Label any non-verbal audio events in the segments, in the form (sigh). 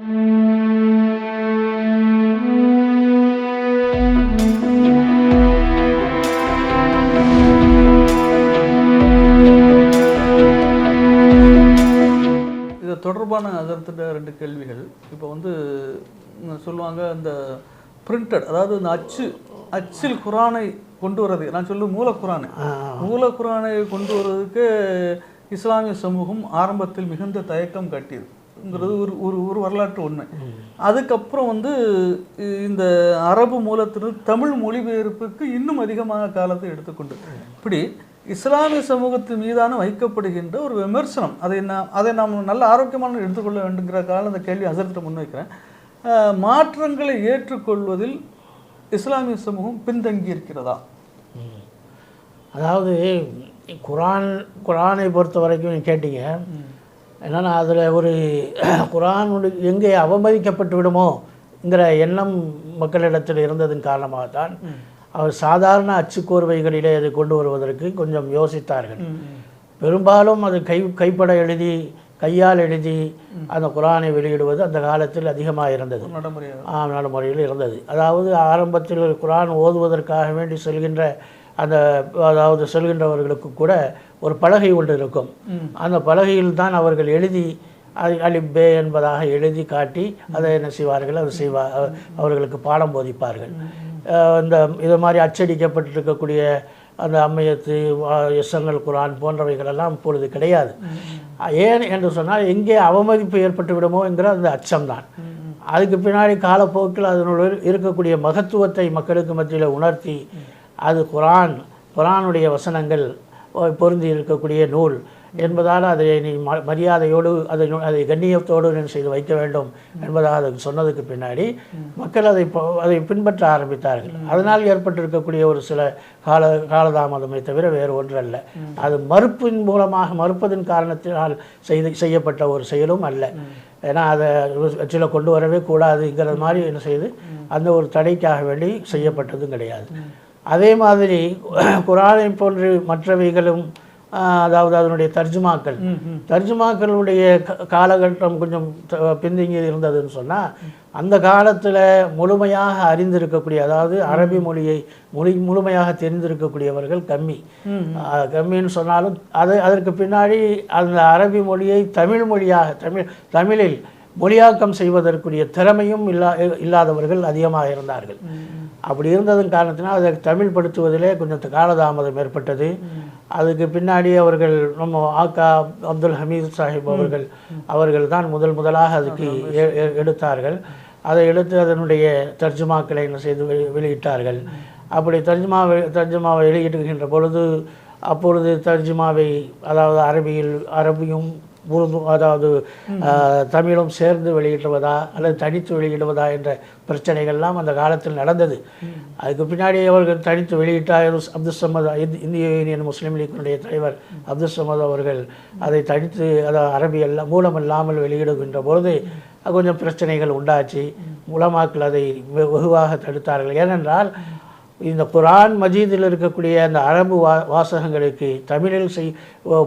இது தொடர்பான அதற்கு ரெண்டு கேள்விகள். இப்போ வந்து சொல்லுவாங்க இந்த பிரிண்டட் அதாவது இந்த அச்சு அச்சில் குரானை கொண்டு வர்றது. நான் சொல்லு மூல குரானை. மூல குரானை கொண்டு வர்றதுக்கு இஸ்லாமிய சமூகம் ஆரம்பத்தில் மிகுந்த தயக்கம் காட்டியதுங்கிறது ஒரு ஒரு ஒரு வரலாற்று உண்மை. அதுக்கப்புறம் வந்து இந்த அரபு மூலத்திலிருந்து தமிழ் மொழிபெயர்ப்புக்கு இன்னும் அதிகமாக காலத்தை எடுத்துக்கொண்டு. இப்படி இஸ்லாமிய சமூகத்து மீதான வைக்கப்படுகின்ற ஒரு விமர்சனம் அதை நாம் அதை நாம் நல்ல ஆரோக்கியமான எடுத்துக்கொள்ள வேண்டுங்கிற காலம் அந்த கேள்வி அசர்த்த முன்வைக்கிறேன். மாற்றங்களை ஏற்றுக்கொள்வதில் இஸ்லாமிய சமூகம் பின்தங்கி இருக்கிறதா அதாவது குரான் குரானை பொறுத்த வரைக்கும் கேட்டீங்க. என்னன்னா அதில் ஒரு (clears throat) குரான் எங்கே அவமதிக்கப்பட்டு விடுமோங்கிற எண்ணம் மக்களிடத்தில் இருந்ததன் காரணமாகத்தான் அவர் சாதாரண அச்சுக்கோர்வைகளிலே அதை கொண்டு வருவதற்கு கொஞ்சம் யோசித்தார்கள். பெரும்பாலும் அது கை கைப்பட எழுதி கையால் எழுதி அந்த குரானை வெளியிடுவது அந்த காலத்தில் அதிகமாக இருந்தது. நடைமுறையில் இருந்தது. அதாவது ஆரம்பத்தில் ஒரு குரான் ஓதுவதற்காக வேண்டி செல்கின்ற அந்த அதாவது செல்கின்றவர்களுக்கு கூட ஒரு பலகை ஒன்று இருக்கும். அந்த பலகையில் தான் அவர்கள் எழுதி அலி- அலிப் பே என்பதாக எழுதி காட்டி அதை என்ன செய்வார்கள்? அதை செய்வா அவ- அவர்களுக்கு பாடம் போதிப்பார்கள். இந்த இது மாதிரி அச்சடிக்கப்பட்டிருக்கக்கூடிய அந்த அம்மையத்து எஸ்எங்கள் குரான் போன்றவைகளெல்லாம் இப்பொழுது கிடையாது. ஏன் என்று சொன்னால் எங்கே அவமதிப்பு ஏற்பட்டு விடுமோ என்கிற அந்த அச்சம்தான். அதுக்கு பின்னாடி காலப்போக்கில் அதனுள் இருக்கக்கூடிய மகத்துவத்தை மக்களுக்கு மத்தியில் உணர்த்தி அது குரான் குரானுடைய வசனங்கள் பொருந்தி இருக்கக்கூடிய நூல் என்பதால் அதை நீ ம- மரியாதையோடு அதை அதை கண்ணியத்தோடு நீ செய்து வைக்க வேண்டும் என்பதாக அதுக்கு சொன்னதுக்கு பின்னாடி மக்கள் அதை அதை பின்பற்ற ஆரம்பித்தார்கள். அதனால் ஏற்பட்டிருக்கக்கூடிய ஒரு சில கால காலதாமதமே தவிர வேறு ஒன்றல்ல. அது மறுப்பின் மூலமாக மறுப்பதன் காரணத்தினால் செய்து செய்யப்பட்ட ஒரு செயலும் அல்ல. ஏன்னா அதை சில கொண்டு வரவே கூடாதுங்கிற மாதிரி என்ன செய்து அந்த ஒரு தடைக்காக வேண்டி செய்யப்பட்டதும் கிடையாது. அதே மாதிரி (clears throat) குரானை போன்று மற்றவைகளும் அதாவது அதனுடைய தர்ஜுமாக்கள். தர்ஜுமாக்களுடைய காலகட்டம் கொஞ்சம் பின்தங்கி இருந்ததுன்னு சொன்னால் அந்த காலத்தில் முழுமையாக அறிந்திருக்கக்கூடிய அதாவது அரபி மொழியை மொழி முழுமையாக தெரிந்திருக்கக்கூடியவர்கள் கம்மி. கம்மின்னு சொன்னாலும் அது அதற்கு பின்னாடி அந்த அரபி மொழியை தமிழ் மொழியாக தமிழ் தமிழில் மொழியாக்கம் செய்வதற்குரிய திறமையும் இல்லா இல்லாதவர்கள் அதிகமாக இருந்தார்கள். அப்படி இருந்ததன் காரணத்தினால் அதை தமிழ் படுத்துவதிலே கொஞ்சம் காலதாமதம் ஏற்பட்டது. அதுக்கு பின்னாடி அவர்கள் நம்ம ஆக்கா அப்துல் ஹமீத் சாஹிப் அவர்கள் அவர்கள் தான் முதல் முதலாக அதுக்கு எடுத்தார்கள். அதை எடுத்து அதனுடைய தர்ஜுமாக்களை என்ன செய்து வெளி- வெளியிட்டார்கள். அப்படி தர்ஜுமா வெ- தர்ஜுமாவை வெளியிடுகின்ற பொழுது அப்பொழுது தர்ஜுமாவை அதாவது அரபியில் அரபியும் அதாவது தமிழும் சேர்ந்து வெளியிடுவதா அல்லது தனித்து வெளியிடுவதா என்ற பிரச்சனைகள்லாம் அந்த காலத்தில் நடந்தது. அதுக்கு பின்னாடி அவர்கள் தனித்து வெளியிட்டார் அப்துல் சமத் இந்தி- இந்திய யூனியன் முஸ்லீம் லீக்கினுடைய தலைவர் அப்துல் சமத் அவர்கள் அதை தனித்து அதாவது அரபி எல்லாம் மூலம் இல்லாமல் வெளியிடுகின்ற பொழுது கொஞ்சம் பிரச்சனைகள் உண்டாச்சு. உலமாக்கள் அதை வெகுவாக தடுத்தார்கள். ஏனென்றால் இந்த குரான் மஜீதில் இருக்கக்கூடிய அந்த அரபு வா வாசகங்களுக்கு தமிழில் செய்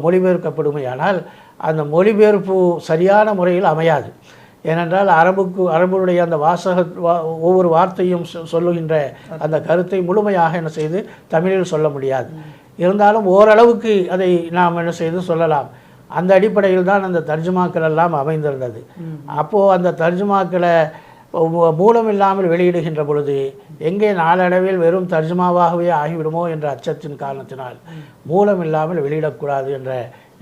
மொழிபெயர்க்கப்படுமையானால் அந்த மொழிபெயர்ப்பு சரியான முறையில் அமையாது. ஏனென்றால் அரபுக்கு அரபுடைய அந்த வாசக ஒவ்வொரு வார்த்தையும் சொல்லுகின்ற அந்த கருத்தை முழுமையாக என்ன செய்து தமிழில் சொல்ல முடியாது. இருந்தாலும் ஓரளவுக்கு அதை நாம் என்ன செய்து சொல்லலாம். அந்த அடிப்படையில் தான் அந்த தர்ஜுமாக்கள் எல்லாம் அமைந்திருந்தது. அப்போது அந்த தர்ஜுமாக்களை மூலம் இல்லாமல் வெளியிடுகின்ற பொழுது எங்கே நாளடைவில் வெறும் தர்ஜுமாவாகவே ஆகிவிடுமோ என்ற அச்சத்தின் காரணத்தினால் மூலம் இல்லாமல் வெளியிடக்கூடாது என்ற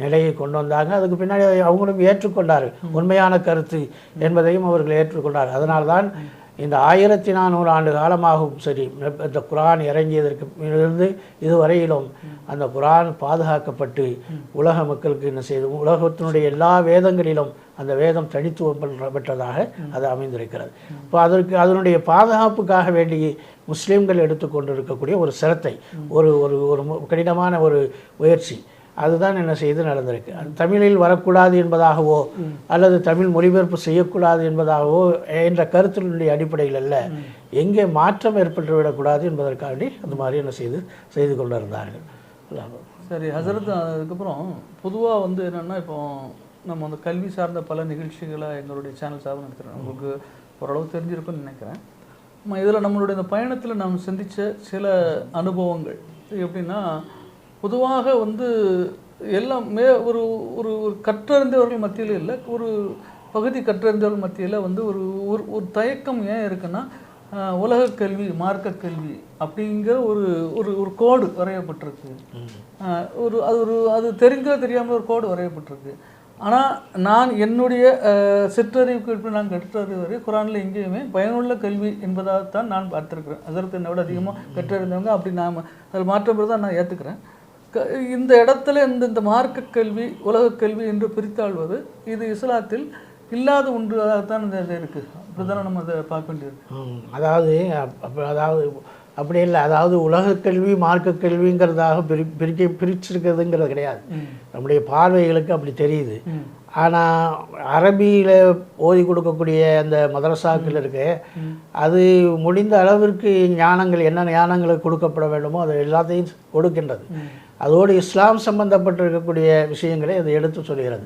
நிலையை கொண்டு வந்தாங்க. அதுக்கு பின்னாடி அவங்களும் ஏற்றுக்கொண்டார்கள். உண்மையான கருத்து என்பதையும் அவர்கள் ஏற்றுக்கொண்டார்கள். அதனால்தான் இந்த ஆயிரத்தி நானூறு ஆண்டு காலமாகவும் சரி இந்த குரான் இறங்கியதற்கு இருந்து இதுவரையிலும் அந்த குரான் பாதுகாக்கப்பட்டு உலக மக்களுக்கு என்ன செய்து உலகத்தினுடைய எல்லா வேதங்களிலும் அந்த வேதம் தனித்துவம் பெற்றதாக அது அமைந்திருக்கிறது. இப்போ அதற்கு அதனுடைய பாதுகாப்புக்காக வேண்டி முஸ்லீம்கள் எடுத்துக்கொண்டிருக்கக்கூடிய ஒரு சிரத்தை ஒரு ஒரு ஒரு கடினமான ஒரு முயற்சி. அதுதான் என்ன செய்து நடந்திருக்கு. அது தமிழில் வரக்கூடாது என்பதாகவோ அல்லது தமிழ் மொழிபெயர்ப்பு செய்யக்கூடாது என்பதாகவோ என்ற கருத்தினுடைய அடிப்படையில் அல்ல. எங்கே மாற்றம் ஏற்பட்டு விடக்கூடாது என்பதற்காண்டி அந்த மாதிரி என்ன செய்து செய்து கொண்டிருந்தார்கள். அல்லாஹ். சரி ஹசரத் அதுக்கப்புறம் பொதுவாக வந்து என்னென்னா இப்போ நம்ம அந்த கல்வி சார்ந்த பல நிகழ்ச்சிகளை எங்களுடைய சேனல் சார்பாக நடத்துகிறோம் உங்களுக்கு ஓரளவு தெரிஞ்சிருக்கும்னு நினைக்கிறேன். இதில் நம்மளுடைய இந்த பயணத்தில் நாம் சந்தித்த சில அனுபவங்கள் எப்படின்னா பொதுவாக வந்து எல்லாம் மே ஒரு ஒரு ஒரு கற்றறிந்தவர்கள் மத்தியில் இல்லை ஒரு பகுதி கற்றறிந்தவர்கள் மத்தியில் வந்து ஒரு ஒரு ஒரு தயக்கம் ஏன் இருக்குன்னா ஆஹ், உலகக் கல்வி மார்க்க கல்வி அப்படிங்கிற ஒரு ஒரு ஒரு கோடு வரையப்பட்டிருக்கு. ஒரு அது ஒரு அது தெரிஞ்சோ தெரியாமல் ஒரு கோடு வரையப்பட்டிருக்கு. ஆனால் நான் என்னுடைய ஆஹ், சிற்றறிவுக்கு எப்படி நான் கற்றறிவு வரை குரானில் எங்கேயுமே பயனுள்ள கல்வி என்பதாகத்தான் நான் பார்த்துருக்கிறேன். அதற்கு என்னை விட அதிகமாக கற்றறிந்தவங்க அப்படி நான் அதில் தான் நான் ஏற்றுக்கிறேன் இந்த இடத்துல இந்த இந்த மார்க்க கல்வி உலகக் கல்வி என்று பிரித்தாழ்வது இது இஸ்லாத்தில் இல்லாத ஒன்றாகத்தான் இந்த இது இருக்குது அப்படிதானே நம்ம அதை பார்க்க வேண்டியிருக்கு ம், அதாவது அதாவது அப்படி இல்லை. அதாவது உலகக் கல்வி மார்க்க கல்விங்கிறதாக பிரி பிரிக்க பிரிச்சிருக்கிறதுங்கிறது கிடையாது. நம்முடைய பார்வைகளுக்கு அப்படி தெரியுது. ஆனால் அரபியில் ஓதி கொடுக்கக்கூடிய அந்த மதரசாக்கள் இருக்கு. அது முடிந்த அளவிற்கு ஞானங்கள் என்ன ஞானங்கள் கொடுக்கப்பட வேண்டுமோ அது எல்லாத்தையும் கொடுக்கின்றது. அதோடு இஸ்லாம் சம்பந்தப்பட்டிருக்கக்கூடிய விஷயங்களை அது எடுத்து சொல்கிறது.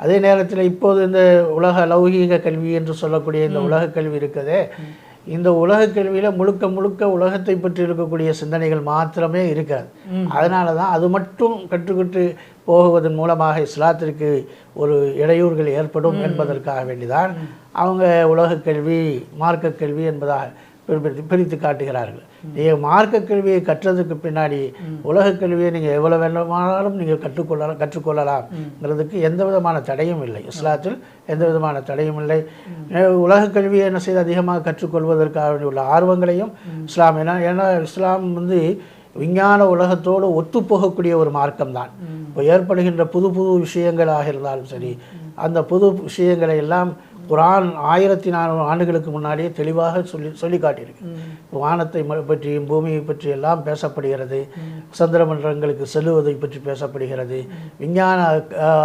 அதே நேரத்தில் இப்போது இந்த உலக லௌகீக கல்வி என்று சொல்லக்கூடிய இந்த உலக கல்வி இருக்குதே இந்த உலக கல்வியில் முழுக்க முழுக்க உலகத்தை பற்றி இருக்கக்கூடிய சிந்தனைகள் மாத்திரமே இருக்காது அதனால தான் அது மட்டும் கற்றுக்கிட்டு போகுவதன் மூலமாக இஸ்லாத்திற்கு ஒரு இடையூறுகள் ஏற்படும் என்பதற்காக வேண்டிதான் அவங்க உலக கல்வி மார்க்க கல்வி என்பதாக பிரித்து பிரித்து காட்டுகிறார்கள். நீங்கள் மார்க்க கல்வியை கற்றதுக்கு பின்னாடி உலக கல்வியை நீங்கள் எவ்வளோ வேண்டுமானாலும் நீங்கள் கற்றுக்கொள்ளலாம் கற்றுக்கொள்ளலாம்ங்கிறதுக்கு எந்த விதமான தடையும் இல்லை. இஸ்லாத்தில் எந்த விதமான தடையும் இல்லை. உலக கல்வியை என்ன செய்து அதிகமாக கற்றுக்கொள்வதற்காக உள்ள ஆர்வங்களையும் இஸ்லாம் ஏன்னா ஏன்னா இஸ்லாம் வந்து விஞ்ஞான உலகத்தோடு ஒத்துப்போகக்கூடிய ஒரு மார்க்கம்தான். இப்போ ஏற்படுகின்ற புது புது விஷயங்களாக இருந்தாலும் சரி அந்த புது விஷயங்களை எல்லாம் குரான் ஆயிரத்தி நானூறு ஆண்டுகளுக்கு முன்னாடியே தெளிவாக சொல்லி சொல்லி காட்டியிருக்கு வானத்தை பற்றியும் பூமியை பற்றி எல்லாம் பேசப்படுகிறது. சந்திர மண்டலங்களுக்கு செல்லுவதை பற்றி பேசப்படுகிறது. விஞ்ஞான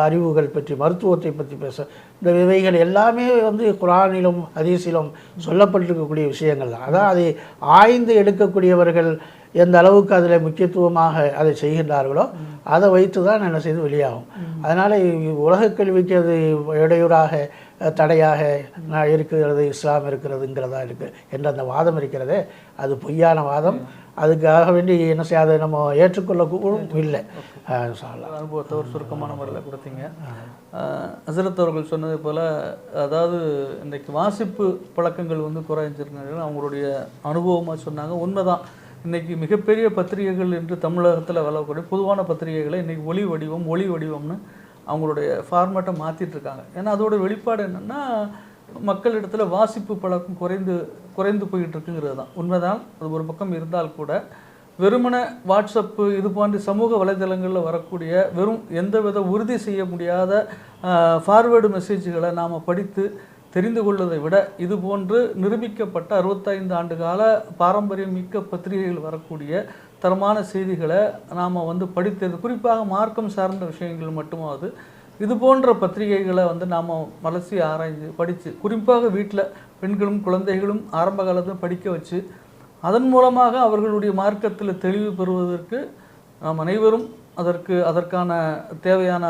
அறிவுகள் பற்றி மருத்துவத்தை பற்றி பேச இந்த இவைகள் எல்லாமே வந்து குரானிலும் ஹதீஸிலும் சொல்லப்பட்டிருக்கக்கூடிய விஷயங்கள் தான். அதான் அதை ஆய்ந்து எடுக்கக்கூடியவர்கள் எந்த அளவுக்கு அதில் முக்கியத்துவமாக அதை செய்கின்றார்களோ அதை வைத்து தான் என்ன செய்து வெளியாகும். அதனால் உலகக் கல்விக்கு அது இடையூறாக தடையாக நான் இருக்கிறது இஸ்லாம் இருக்கிறதுங்கிறதா இருக்குது என்ற அந்த வாதம் இருக்கிறதே அது பொய்யான வாதம். அதுக்காக வேண்டி என்ன செய்ய அதை நம்ம ஏற்றுக்கொள்ளக்கூடும் இல்லை. அனுபவத்தை ஒரு சுருக்கமான முறையில் கொடுத்தீங்க. அசரத் அவர்கள் சொன்னது போல் அதாவது இன்றைக்கு வாசிப்பு பழக்கங்கள் வந்து குறைஞ்சிருக்கிறது அவங்களுடைய அனுபவமாக சொன்னாங்க. உண்மைதான். இன்றைக்கி மிகப்பெரிய பத்திரிகைகள் என்று தமிழகத்தில் வளரக்கூடிய பொதுவான பத்திரிகைகளை இன்றைக்கி ஒளி வடிவம் ஒளி வடிவம்னு அவங்களுடைய ஃபார்மேட்டை மாற்றிட்டு இருக்காங்க ஏன்னா அதோட வெளிப்பாடு என்னென்னா மக்களிடத்தில் வாசிப்பு பழக்கம் குறைந்து குறைந்து போயிட்டு இருக்குங்கிறது தான் உண்மைதான் அது ஒரு பக்கம் இருந்தால் கூட வெறுமனை வாட்ஸ்அப்பு இது போன்ற சமூக வலைதளங்களில் வரக்கூடிய வெறும் எந்தவித உறுதி செய்ய முடியாத ஃபார்வேர்டு மெசேஜ்களை நாம் படித்து தெரிந்து கொள்வதை விட இது போன்று நிரூபிக்கப்பட்ட அறுபத்தைந்து ஆண்டு கால பாரம்பரியம் மிக்க பத்திரிகைகள் வரக்கூடிய தரமான செய்திகளை நாம் வந்து படித்தது குறிப்பாக மார்க்கம் சார்ந்த விஷயங்கள் மட்டுமாவது இது போன்ற பத்திரிகைகளை வந்து நாம் மலசி ஆராய்ஞ்சு படித்து குறிப்பாக வீட்டில் பெண்களும் குழந்தைகளும் ஆரம்ப காலத்தில் படிக்க வச்சு அதன் மூலமாக அவர்களுடைய மார்க்கத்தில் தெளிவு பெறுவதற்கு நாம் அனைவரும் அதற்கு அதற்கான தேவையான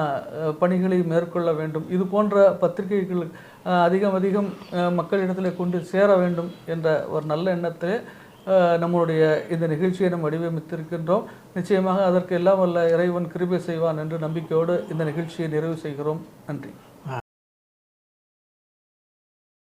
பணிகளை மேற்கொள்ள வேண்டும். இது போன்ற பத்திரிகைகள் அதிகம் அதிகம் மக்களிடத்தில் கொண்டு சேர வேண்டும் என்ற ஒரு நல்ல எண்ணத்திலே நம்மளுடைய இந்த நிகழ்ச்சியை நம் வடிவமைத்திருக்கின்றோம். நிச்சயமாக அதற்கு எல்லாம் வல்ல இறைவன் கிருபை செய்வான் என்று நம்பிக்கையோடு இந்த நிகழ்ச்சியை நிறைவு செய்கிறோம். நன்றி.